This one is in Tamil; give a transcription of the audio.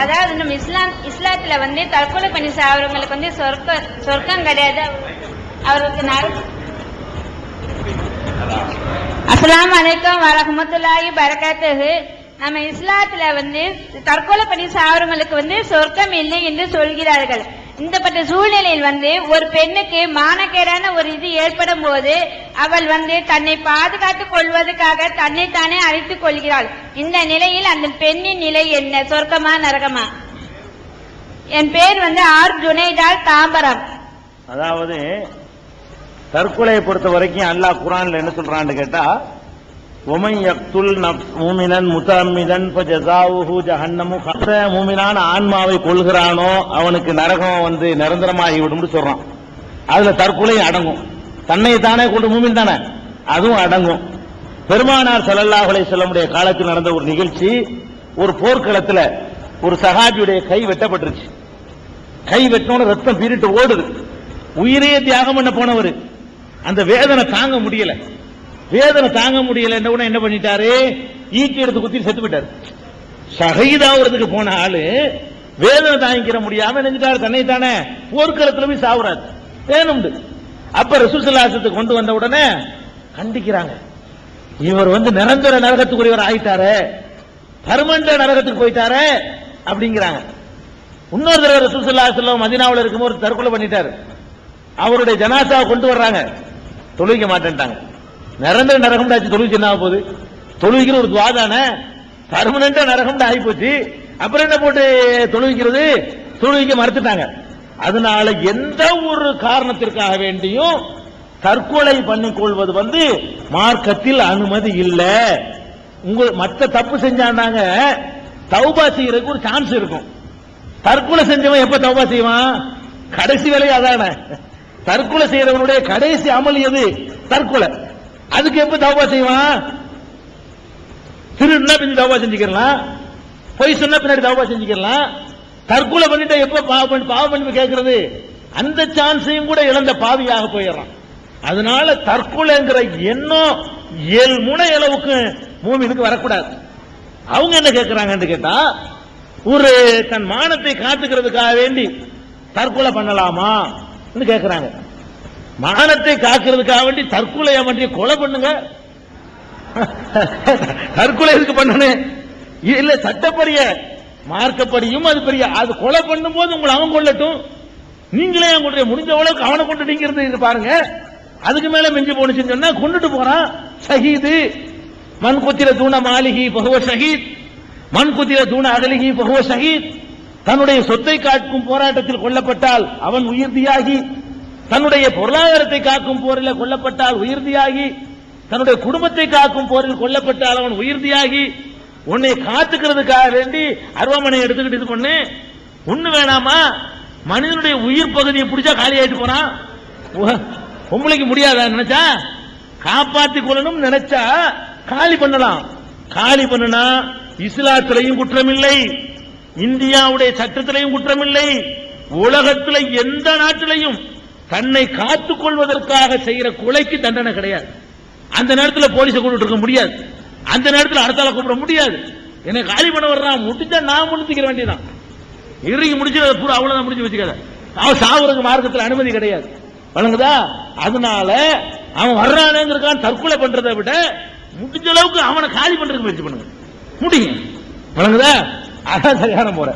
அதாவது நம்ம இஸ்லாம் இஸ்லாத்துல வந்து தற்கொலை பண்ணி சாவறவங்களுக்கு வந்து சொர்க்க சொர்க்கம் கிடையாது. அவருக்கு நர அஸ்ஸலாமு அலைக்கும் வரஹமத்துல்லாஹி பரக்காத்துஹு நம்ம இஸ்லாத்துல வந்து தற்கொலை பண்ணி சாவறவங்களுக்கு வந்து சொர்க்கம் இல்லை என்று சொல்கிறார்கள். இந்தப்பட்ட சூழ்நிலையில் வந்து ஒரு பெண்ணுக்கு மானக்கேடான ஒரு இது ஏற்படும் போது அவள் வந்து தன்னை பாதுகாத்துக் கொள்வதற்காக தன்னைத்தானே அழித்துக் கொள்கிறாள். இந்த நிலையில் அந்த பெண்ணின் நிலை என்ன? சொர்க்கமா நரகமா? என் பேர் வந்து ஆர். ஜுனைடால் தாம்பரம். அதாவது தற்கொலையை பொறுத்த வரைக்கும் அல்லாஹ் குரான்ல என்ன சொல்றான்னு கேட்டா உமை யக்துல் நஃப் மூமினன் முத்தம்மிதன் ஜசாவுஹு ஜஹன்னமு கத்த மூமினான ஆன்மாவை கொள்கிறானோ அவனுக்கு நரகம் வந்து நிரந்தரமாகி விடும்னு சொல்றான். அதுல தற்கொலை அடங்கும். தன்னை தானே கொண்டு மூமின் தானே? அதுவும் அடங்கும். பெருமானார் ஸல்லல்லாஹு செல்லமுடைய காலத்தில் நடந்த ஒரு நிகழ்ச்சி ஒரு போர்க்களத்துல ஒரு சகாஜியுடைய கை வெட்டப்பட்டுருச்சு. கை வெட்டினோட ரத்தம் பீரிட்டு ஓடுது. உயிரையே தியாகம் பண்ண போனவர். அந்த வேதனை தாங்க முடியல. வேதனை தாங்க முடியல உடனே என்ன பண்ணிட்டாரு? ஈட்டி எடுத்து குத்தி செத்து விட்டாரு ஷஹீதாகிறதுக்கு போன ஆளு வேதனை தாங்கிக்கிற முடியாம நினைஞ்சிட்டாரு. தன்னை தானே போர்க்களத்துல போய் சாவுறாரு. வேணும்னு அப்ப ரசூசல்லாசத்தை கொண்டு வந்த உடனே கண்டிக்கிறாங்க. இவர் வந்து நிரந்தர நரகத்துக்குரியவர் ஆயிட்டாரு. பர்மனண்ட் நரகத்துக்கு போயிட்டாரு அப்படிங்கிறாங்க. இன்னொரு தடவை ரசூலுல்லாஹி செல்லம் மதினாவில் இருக்கும்போது தற்கொலை பண்ணிட்டாரு. அவருடைய ஜனாசாவை கொண்டு வர்றாங்க. தொழுவிக்க மாட்டேன்ட்டாங்க. நிரந்தர நரகம் ஆச்சு தொழுவிச்சு என்ன போகுது தொழுவிக்கிற ஒரு துவா தானே? பர்மனண்டா நரகம் ஆகி போச்சு அப்புறம் என்ன போட்டு தொழுவிக்கிறது? தொழுவிக்க மறுத்துட்டாங்க. அதனால எந்த ஒரு காரணத்திற்காக வேண்டியும் தற்கொலை பண்ணிக் கொள்வது வந்து மார்க்கத்தில் அனுமதி இல்லை. உங்க மற்ற தப்பு செஞ்சாண்டாங்க தௌபா செய்யறதுக்கு ஒரு சான்ஸ் இருக்கும். தற்கொலை செஞ்சவன் எப்ப தௌபா செய்வான்? கடைசி வேலையை அதானே. தற்கொலை செய்யறவனுடைய கடைசி அமல் எது? தற்கொலை. அதுக்கு எப்ப தௌபா செய்வான்? திருடுனா பின்னாடி தௌபா செஞ்சுக்கலாம் பொய் சொன்னா பின்னாடி தௌபா செஞ்சுக்கலாம் தற்கொலை பண்ணிட்டா எப்ப பாவம் பண்ணி பாவம் பண்ணி கேட்கறது? அந்த சான்ஸையும் கூட இழந்த பாவியாக போயிடுறான். அதனால தற்கொலைங்கிற எண்ணம் ஏழு முனை அளவுக்கு மூமினுக்கு வரக்கூடாது. அவங்க என்ன கேட்கிறாங்கன்னு கேட்டா ஒரு தன் மானத்தை காத்துக்கிறதுக்காக வேண்டி தற்கொலை பண்ணலாமா? கேட்கிறாங்க. மானத்தை காக்கிறதுக்காக வேண்டி தற்கொலையா வேண்டிய கொலை பண்ணுங்க. தற்கொலை எதுக்கு பண்ணணும் இல்ல சட்டப்படிய மார்க்கப்படியும் அது பெரிய அது கொலை பண்ணும்போது உங்களை அவன் கொள்ளட்டும் நீங்களே அவங்களுடைய முடிஞ்ச அளவுக்கு அவனை கொண்டு நீங்க இருந்து பாருங்க. அதுக்கு மேல மிஞ்சி போனுச்சுன்னு சொன்னா கொண்டுட்டு போறான். ஷஹீது. மண் குத்திர தூண மாளிகி பகுவ ஷஹீத். மண் குத்திர தூண அகலிகி பகுவ ஷஹீத். தன்னுடைய சொத்தை காக்கும் போராட்டத்தில் கொல்லப்பட்டால் அவன் உயிர் தியாகி தன்னுடைய பொருளாதாரத்தை காக்கும் போரில் கொல்லப்பட்டால் உயிர்த்தியாகி தன்னுடைய குடும்பத்தை காக்கும் போரில் கொல்லப்பட்டால் அவன் உயிர்த்தியாகி உன்னை காத்துக்கிறதுக்காக வேண்டி அருவாமனை எடுத்துக்கிட்டு இது பண்ணு. ஒண்ணு வேணாமா? மனிதனுடைய உயிர் பகுதியை பிடிச்சா காலி ஆயிட்டு போறான் உ- பொம்பளைக்கு முடியாதா நினைச்சா? காப்பாத்தி கொள்ளணும் நினைச்சா காலி பண்ணலாம். காலி பண்ணுனா இஸ்லாத்திலையும் குற்றமில்லை இந்தியாவுடைய சட்டத்திலையும் குற்றமில்லை உலகத்தில் எந்த நாட்டிலையும் தன்னை காத்துக் கொள்வதற்காக செய்யற கொலைக்கு தண்டனை கிடையாது. அந்த நேரத்தில் போலீஸை கூப்பிட்டு இருக்க முடியாது. அந்த நேரத்தில் அடுத்தால கூப்பிட முடியாது. என்னை காலி பண்ண வர்றான் முடிஞ்சா நான் முடிச்சுக்கிற வேண்டியதான் இறுகி முடிச்சு அதை பூரா அவ்வளவுதான் முடிஞ்சு வச்சுக்காத. அவன் சாவுறதுக்கு மார்க்கத்தில் அனுமதி கிடையாது. வழங்குதா? அதனால அவன் வர்றானேங்கிறக்கான் தற்கொலை பண்றதை விட முடிஞ்ச அளவுக்கு அவனை காலி பண்றதுக்கு முயற்சி பண்ணுங்க. முடியும் வழங்குதா? அதான் சரியான முறை.